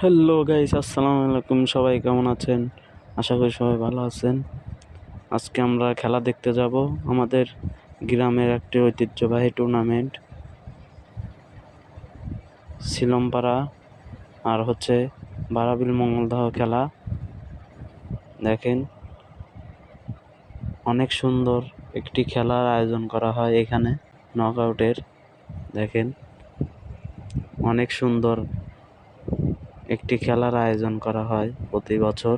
Hello guys, আসসালামু আলাইকুম, সবাই কেমন আছেন? আশা করি সবাই ভালো আছেন। আজকে আমরা খেলা দেখতে যাব, আমাদের গ্রামের একটি ঐতিহ্যবাহী টুর্নামেন্ট শিলমপাড়া আর হচ্ছে বারাবিল মঙ্গলদাহ খেলা। দেখেন, অনেক সুন্দর একটি খেলার আয়োজন করা হয় এখানে নকআউটের দেখেন, অনেক সুন্দর একটি খেলার আয়োজন করা হয় প্রতি বছর।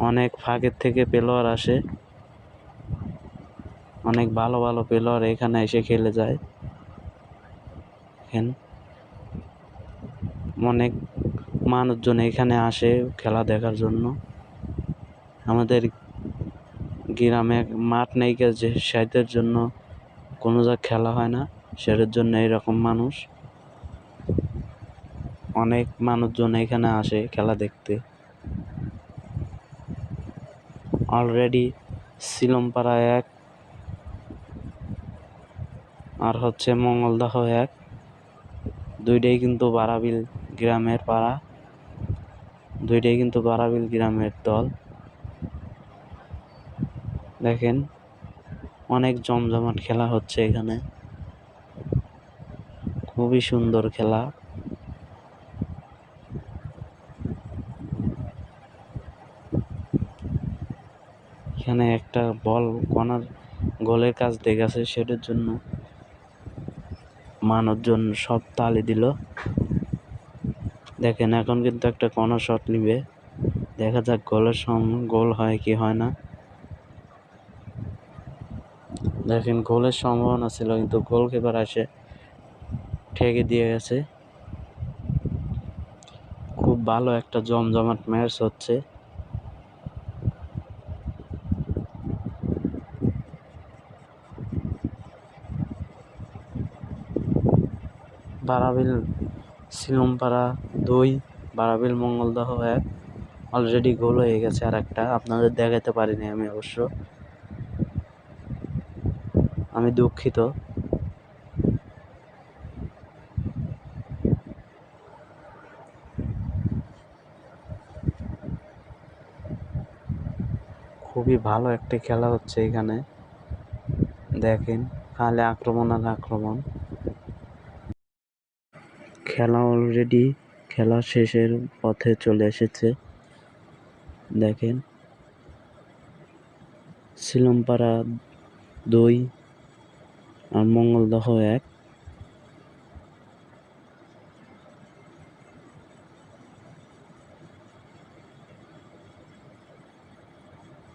অনেক ফাঁকের থেকে প্লেয়ার আসে। অনেক ভালো ভালো প্লেয়ার এখানে এসে খেলে যায়। অনেক মানুষজন এখানে আসে খেলা দেখার জন্য। আমাদের গ্রামে মাঠ নেই যে সেদের জন্য কোনো জায়গায় খেলা হয় না। সেটার জন্য এরকম মানুষ? অনেক মানুষজন এখানে আসে খেলা দেখতে। অলরেডি সিলমপাড়া এক, আর হচ্ছে মঙ্গলদাহ এক। দুইটাই কিন্তু বারাবিল গ্রামের পাড়া। দুইটাই কিন্তু বারাবিল গ্রামের দল। দেখেন, অনেক জমজমাট খেলা হচ্ছে এখানে। খুবই সুন্দর খেলা। এখানে একটা বল কর্নার গোলের কাজ দেখেছে সেটার জন্য মানুষজন সব তালি দিল। দেখেন, এখন কিন্তু একটা কর্নার শট নিবে। দেখা যাক গোলের সম, গোল হয় কি হয় না। দেখেন, গোলের সম্ভাবনা ছিল কিন্তু গোলকিপার আসে ঠেকে দিয়ে গেছে। খুব ভালো একটা জমজমাট ম্যাচ হচ্ছে। বারাবিল, সিলমপাড়া দুই, বারাবিল, মঙ্গলদহ এক। অলরেডি গোল হয়ে গেছে আর একটা আপনাদের দেখাতে পারিনি আমি অবশ্য। আমি দুঃখিত। খুবই ভালো একটি খেলা হচ্ছে এখানে। দেখেন, খালে আক্রমণ আর আক্রমণ। খেলা অলরেডি খেলা শেষের পথে চলে এসেছে। দেখেন সিলমপাড়া দুই আর মঙ্গলদহ এক।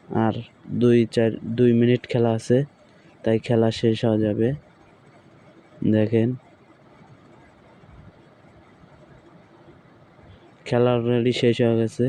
আর দুই চার দুই মিনিট খেলা আছে তাই খেলা শেষ হয়ে যাবে দেখেন খেলা অলরেডি শেষ হয়ে গেছে